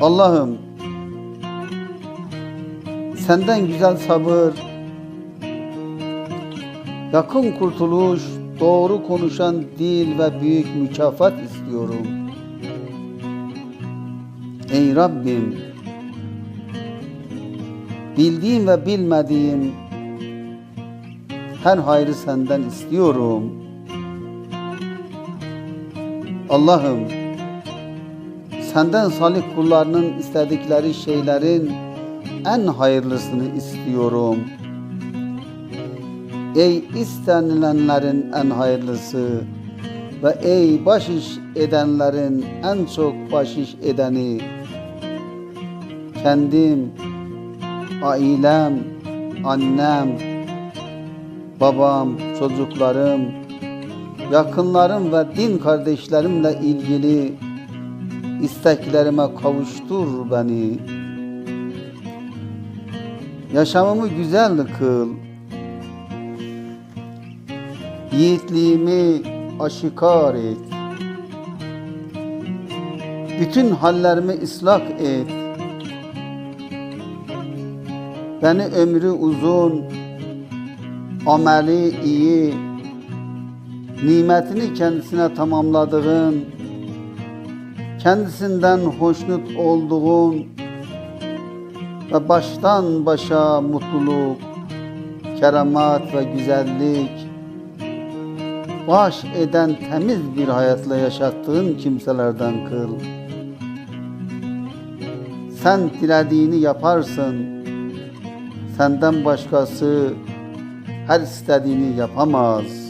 Allah'ım senden güzel sabır, yakın kurtuluş, doğru konuşan dil ve büyük mükafat istiyorum. Ey Rabbim, bildiğim ve bilmediğim her hayrı senden istiyorum. Allah'ım, senden salih kullarının istedikleri şeylerin en hayırlısını istiyorum. Ey istenilenlerin en hayırlısı ve ey baş iş edenlerin en çok baş iş edeni kendim, ailem, annem, babam, çocuklarım, yakınlarım ve din kardeşlerimle ilgili isteklerime kavuştur beni. Yaşamımı güzel kıl. Yiğitliğimi aşikar et. Bütün hallerimi ıslah et. Beni ömrü uzun, ameli iyi, nimetini kendisine tamamladığın, kendisinden hoşnut olduğun ve baştan başa mutluluk, keramat ve güzellik baş eden temiz bir hayatla yaşattığın kimselerden kıl. Sen dilediğini yaparsın. Senden başkası her istediğini yapamaz.